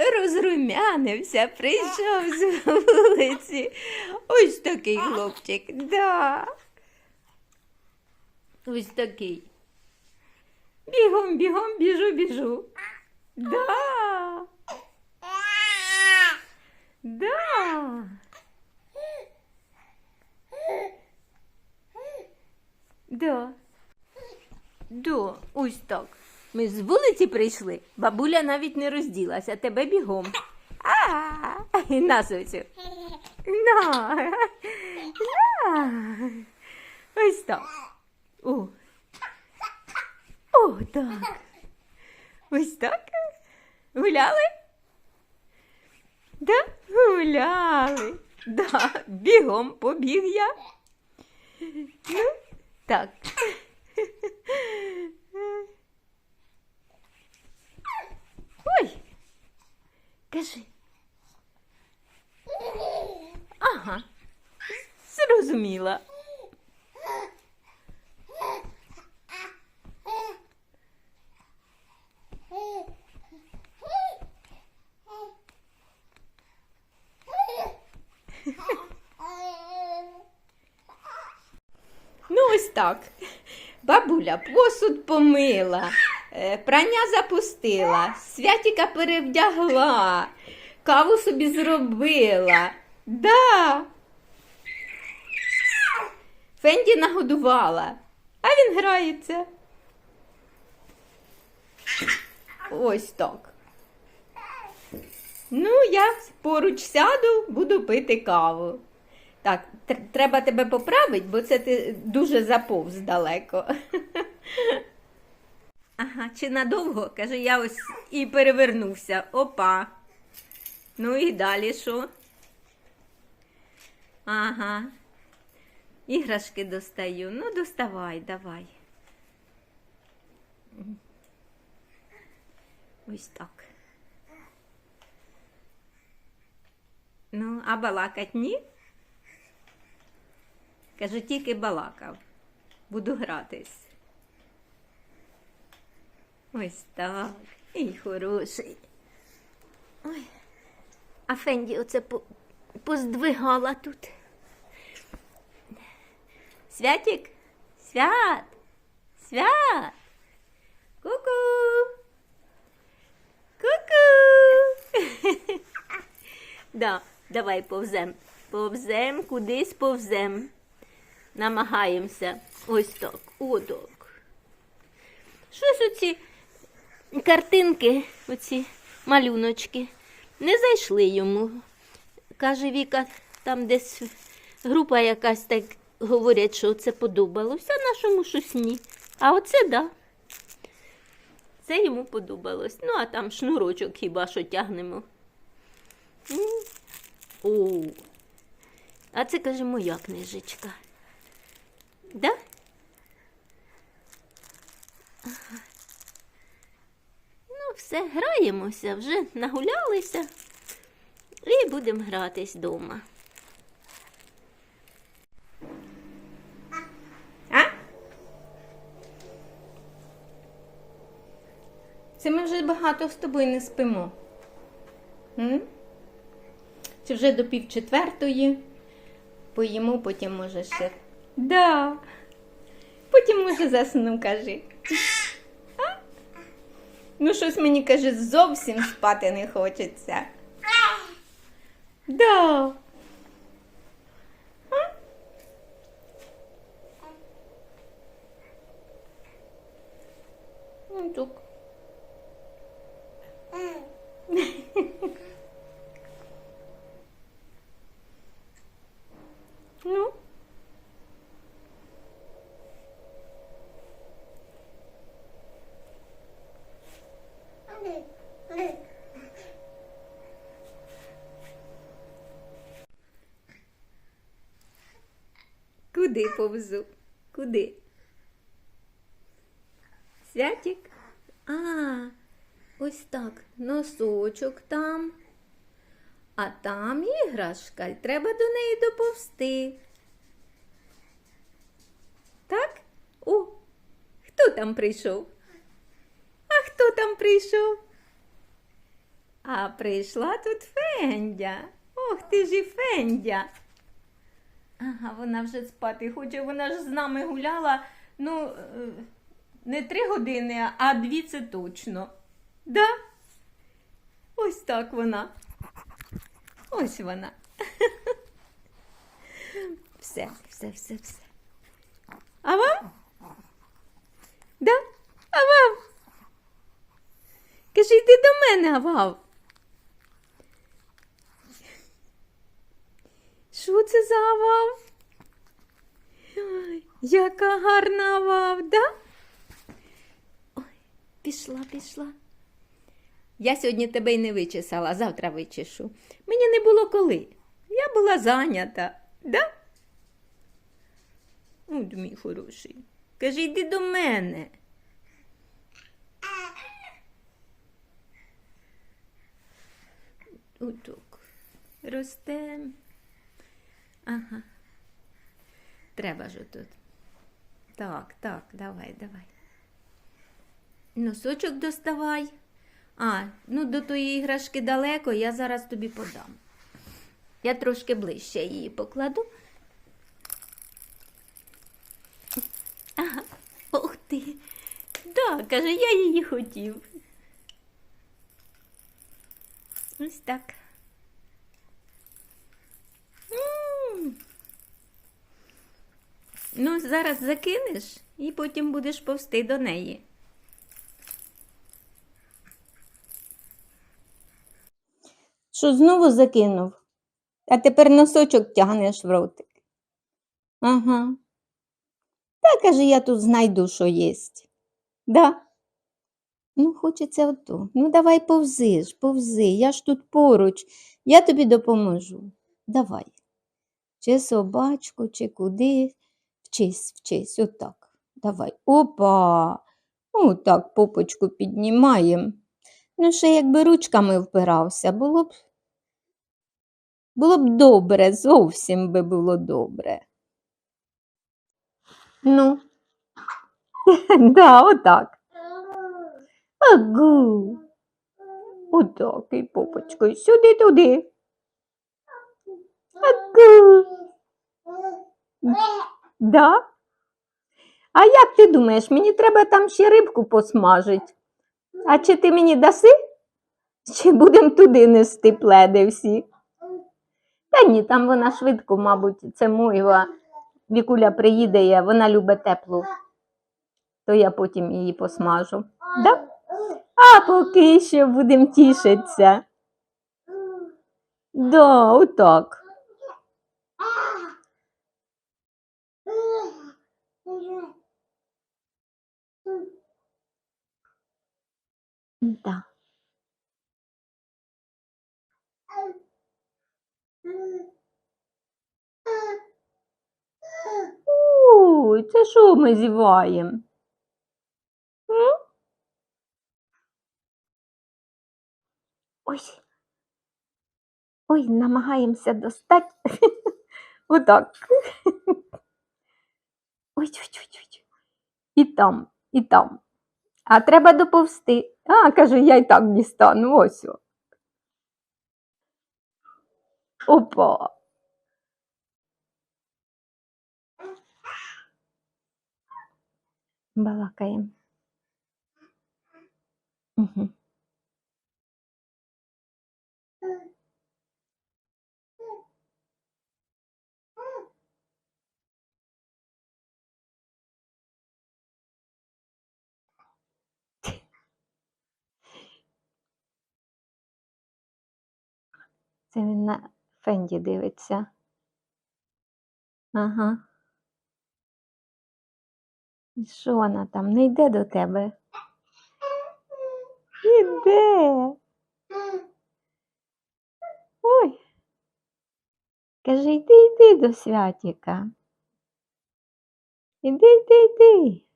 розрумянився, прийшов з вулиці. Ось такий хлопчик, да. Ось такий. Бігом, бігом, біжу, біжу. Да. Да. Да. Да, ось так. Ми з вулиці прийшли. Бабуля навіть не розділася, тебе бігом. А, на Соцю. На. На. Ось так. О. О, так. Ось так. Гуляли? Да? Гуляли. Да, бігом побіг я. Ну, так. Ой. Кажи. Ага. Зрозуміла. Ну, ось так. Бабуля посуд помила, прання запустила, святіка перевдягла, каву собі зробила. Да. Фенді нагодувала, а він грається. Ось так. Ну, я поруч сяду, буду пити каву. Так, треба тебе поправити, бо це ти дуже заповз далеко. Ага, чи надовго? Каже, я ось і перевернувся. Опа. Ну і далі що? Ага. Іграшки достаю. Ну, доставай, давай. Ось так. Ну, а балакать ні? Каже, тільки балакав. Буду гратись. Ось так. І хороший. Ой. А Фенді оце по- поздвигала тут. Святік? Свят! Свят! Ку-ку! Ку-ку! Да, давай повзем. Повзем, кудись повзем. Намагаємося. Ось так. Отак. Щось оці картинки, оці малюночки, не зайшли йому. Каже Віка, там десь група якась так говорять, що це подобалося, а нашому щось ні. А оце да. Це йому подобалось. Ну, а там шнурочок хіба що тягнемо. О, а це, каже, моя книжечка. Да? Ага. Все, граємося, вже нагулялися і будемо гратись вдома. А? Це ми вже багато з тобою не спимо. М? Чи вже до пів четвертої? Поїмо, потім може ще. Да. Потім може засну, кажи. Ну, щось мені каже, зовсім спати не хочеться. Да. А? Ну, так. Ну. Куди повзу? Куди? Святик? А, ось так. Носочок там. А там іграшка. Треба до неї доповзти. Так? О, хто там прийшов? А хто там прийшов? А прийшла тут Фендя. Ох ти ж і Фендя. Ага, вона вже спати хоче, вона ж з нами гуляла, ну, е, не три години, а дві це точно. Да? Ось так вона. Ось вона. Все, все, все, все. А вам? Да? А вам? Кажи, йди до мене, Авав. Що це за Авав? Ой, яка гарна Авав, да? Ой, пішла, пішла. Я сьогодні тебе й не вичесала, завтра вичешу. Мені не було коли. Я була зайнята, да? От мій хороший. Кажи, йди до мене. Уток. Ростем. Ага. Треба ж тут. Так, так, давай, давай. Носочок доставай. А, ну до тої іграшки далеко, я зараз тобі подам. Я трошки ближче її покладу. Ага, ух ти. Да, каже, я її хотів. Ось так. М. Ну, зараз закинеш і потім будеш повсти до неї. Що знову закинув? А тепер носочок тягнеш в ротик. Ага. Та каже, я тут знайду, що єсть. Да? Ну, хочеться ото. Ну, давай повзи ж, повзи. Я ж тут поруч. Я тобі допоможу. Давай. Чи собачку, чи куди. Вчись, вчись, отак. Давай. Опа. Отак попочку піднімаємо. Ну, ще якби ручками впирався, було б. Було б добре, зовсім би було добре. Ну, да, отак. Агу. Отак, і попочкою сюди туди. Агу. Да? А як ти думаєш, мені треба там ще рибку посмажити? А чи ти мені даси? Чи будемо туди нести пледи всі? Та ні, там вона швидко, мабуть, це моєва. Вікуля приїде, є, вона любить теплу. То я потім її посмажу. Да? А поки що будемо тішитися. Да, отак. Да. Ой, це що ми зіваємо? Ой. Ой, намагаємося достати. Отак. Ой, ой, ой, ой. І там, і там. А треба доповзти. А, кажу, я й так дістану. Ось. Опа. Балакаємо. Угу. Це він на Фенді дивиться. Ага. І Що вона там? Не йде до тебе? Іде. Ой. Каже, йди, йди до святіка. Іди, йди, йди.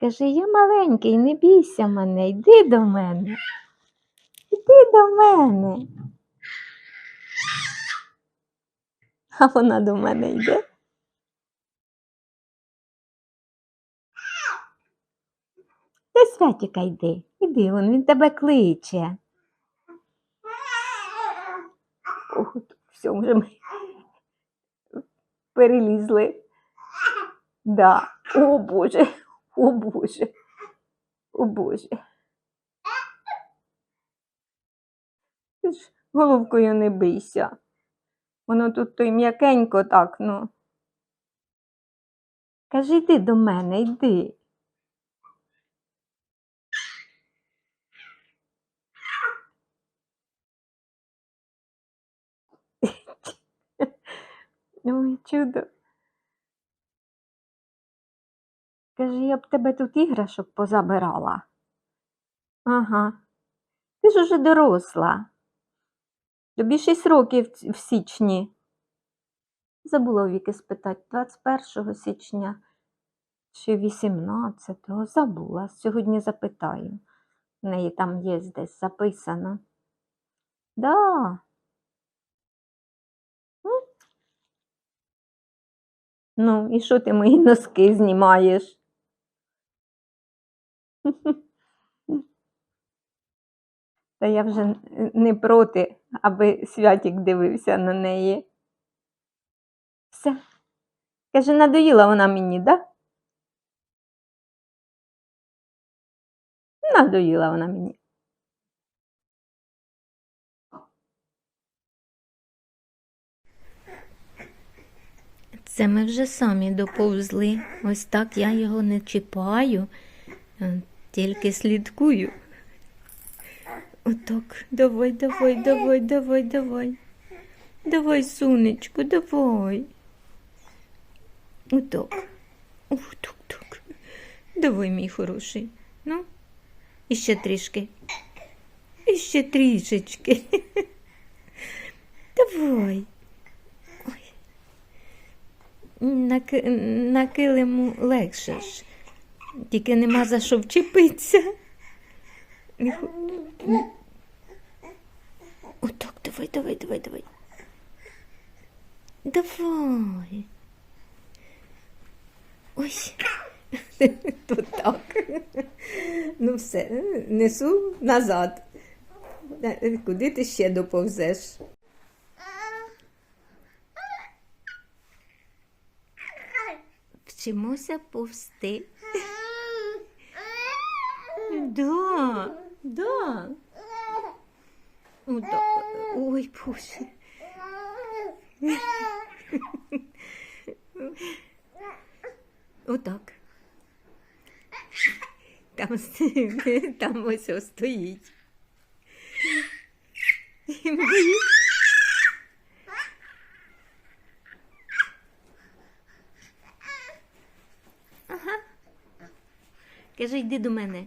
Каже, я маленький, не бійся мене, йди до мене. Йди до мене. А вона до мене йде. Та Святіка йди, іди, вон він тебе кличе. Ох, все, вже ми перелізли. Да. О Боже, о Боже, о Боже. Ти ж головкою не бийся. Воно тут то й м'якенько так, ну. Кажи, йди до мене, йди. Ой, чудо. Кажи, я б тебе тут іграшок позабирала. Ага. Ти ж уже доросла. Тобі 6 років в січні. Забула Віки спитати, 21 січня чи 18-го. Забула. Сьогодні запитаю. В неї там є десь записано. Да. Ну, і що ти мої носки знімаєш? Та я вже не проти, аби Святік дивився на неї. Все. Каже, надоїла вона мені, да? Надоїла вона мені. Це ми вже самі доповзли. Ось так я його не чіпаю, тільки слідкую. Отак, давай, давай, давай, давай, давай. Давай, сонечко, давай. Отак. Ух, так, так. Давай, мій хороший. Ну, іще трішки. Іще трішечки. Давай. Ой. На, на килиму легше ж. Тільки нема за що вчепитися. Отак, давай, давай, давай, давай. Давай. Ой. Тут так. Ну все, несу назад. Куди ти ще доповзеш? Вчимося повсти. Да, да. Ой, Боже. Отак. Там, там ось стоїть. Ага. Кажи, йди до мене.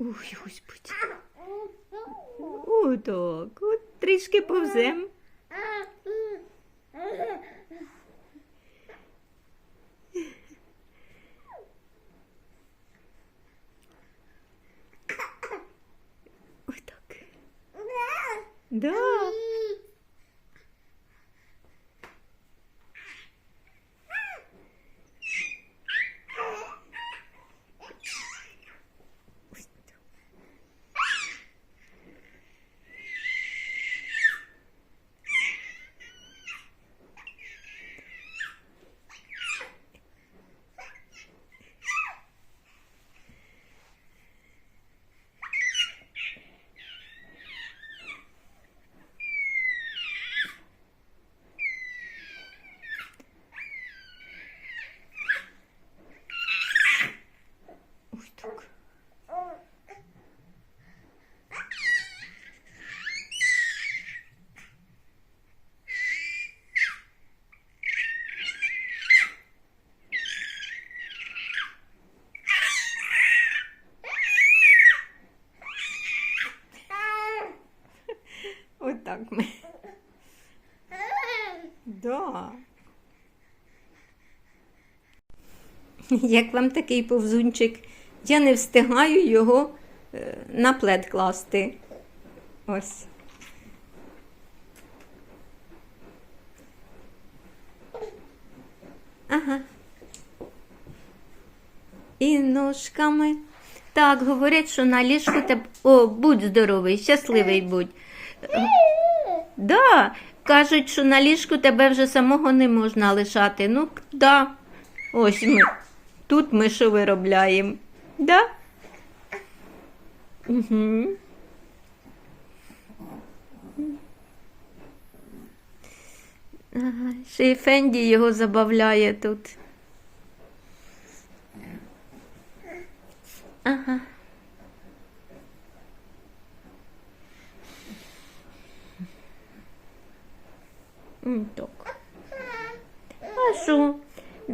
Ой, господи. Отак. От трішки повзем. Отак. Да. Ось так. Ось так. Отак ми. Да. Як вам такий повзунчик Я не встигаю його е, на плед класти. Ось. Ага. І ножками. Так, говорять, що на ліжку тебе. О, будь здоровий, щасливий будь. Да, кажуть, що на ліжку тебе вже самого не можна лишати. Ну, да. Ось ми. Тут ми що виробляємо. Да? Угу. Ще й Фенді його забавляє тут. Ага. М, Так. А що?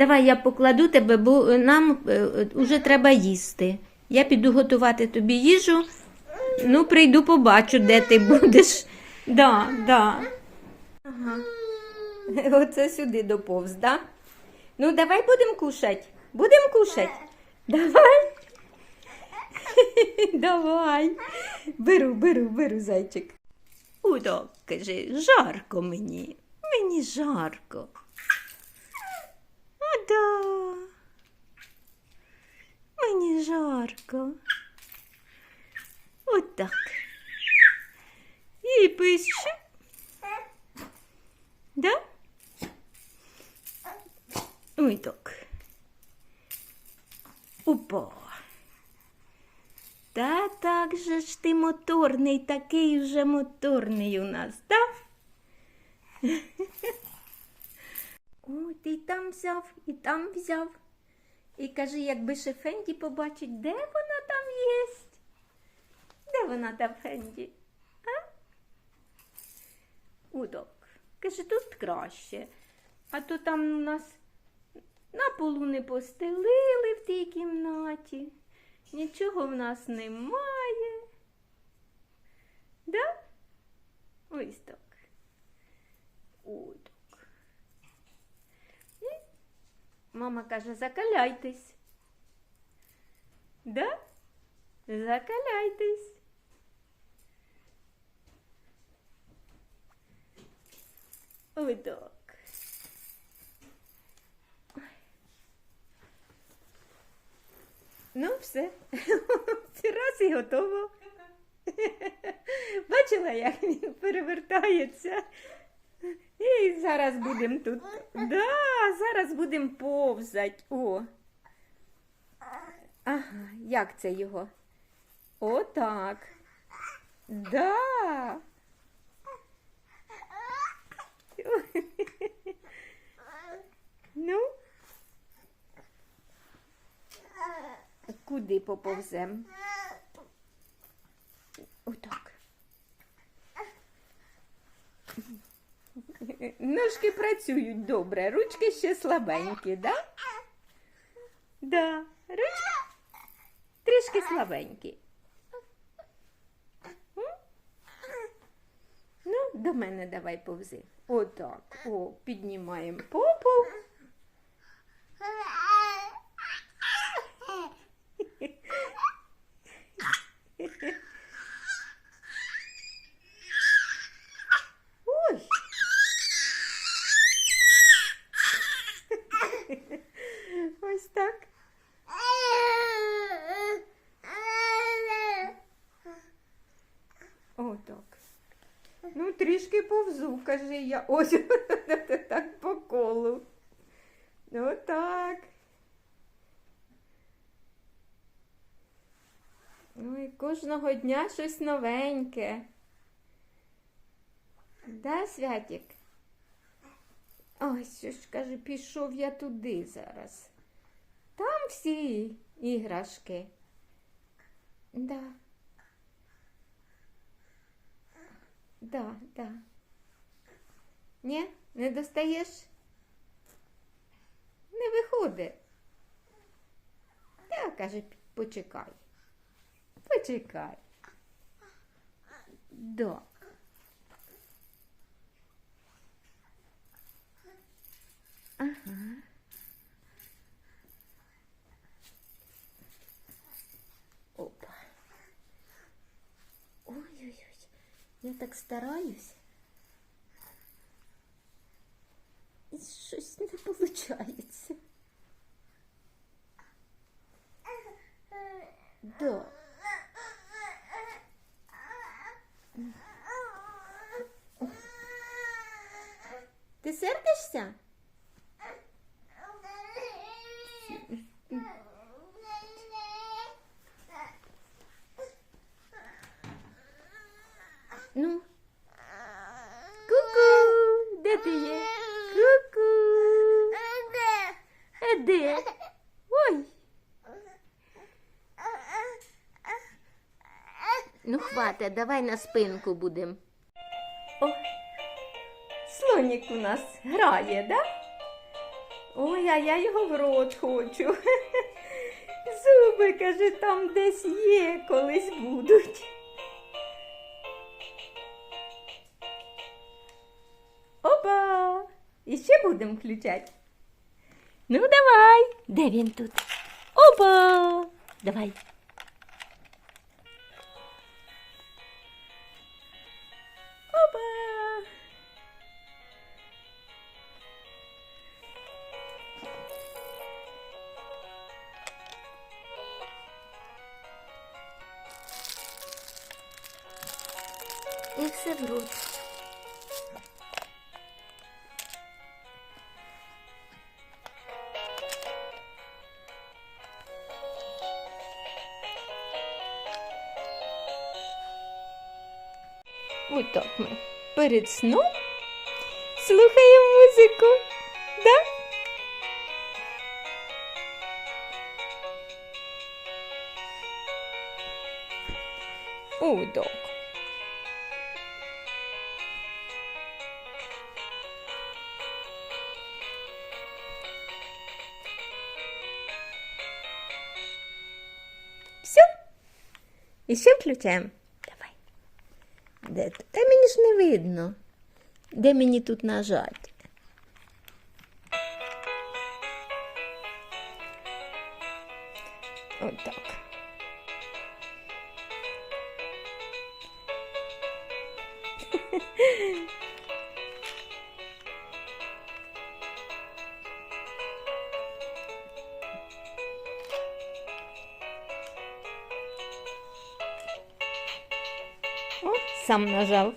Давай я покладу тебе, бо нам е, е, треба їсти. Я піду готувати тобі їжу. Ну, прийду, побачу, де ти будеш. Да, да. Ага. Оце сюди доповз, да? Ну, давай будемо кушати. Будемо кушати. Давай. Давай. Беру, беру, беру, зайчик. Удо, каже, жарко мені. Мені жарко. Да. Мені жарко. Отак. І пище. Да? Ой, так. Опа. Та так же ж ти моторний, такий вже моторний у нас, так? О, ти там взяв, і там взяв. І каже, якби ще Фенді побачить, де вона там єсть? Де вона там Фенді? А? Удок. Каже, тут краще. А то там у нас на полу не постелили в тій кімнаті. Нічого в нас немає. Да? Ось так. Удок. І мама каже, закаляйтесь. Да? Закаляйтесь. Удок. Ну, все. Раз і готово. Бачила, як він перевертається. І зараз будемо тут. Да, зараз будемо повзати. О. Ага, як це його? Отак. Да. Ну, куди поповзем? Отак. Ножки працюють добре, ручки ще слабенькі, да? Да, ручки трішки слабенькі. Ну, до мене давай повзи. Отак. О, піднімаємо попу. Ой. Ось так. Отак. Ну, трішки каже я. Ось так по колу. Ну і кожного дня щось новеньке. Да, Святік? Ой, що ж каже, пішов я туди зараз. Там всі іграшки. Да. Да, да. Ні, не достаєш? Не виходить. я каже, почекай. Почекай. Да. Ага. Опа. Ой-ой-ой, я так стараюсь. Щось не виходить. Да. Ти сердишся? Ну. Ку-ку! Де ти є? Ку-ку! Де? Ой. Ну, хватить, давай на спинку будемо. О, слонік у нас грає, да? Ой, а я його в рот хочу. Зуби, каже, там десь є, колись будуть. Опа! І ще будемо включати. Ну, давай. Де він тут? Опа! Давай. Опа! І все в. Отак ми перед сном слухаємо музику. Да? О, так. Все. І ще включаємо. Давай. Де? Та мені ж не видно. Де мені тут нажати? Отак. О, сам нажав.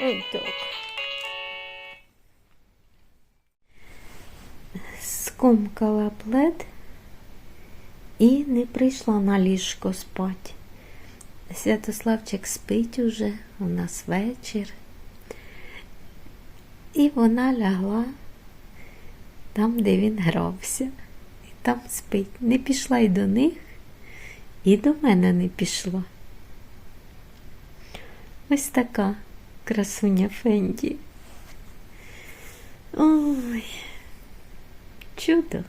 Ось так. Скомкала плед і не прийшла на ліжко спать. Святославчик спить уже, у нас вечір. І вона лягла там, де він грався, і там спить. Не пішла й до них, і до мене не пішла. Ось така красуня Фенді. Ой, чудо.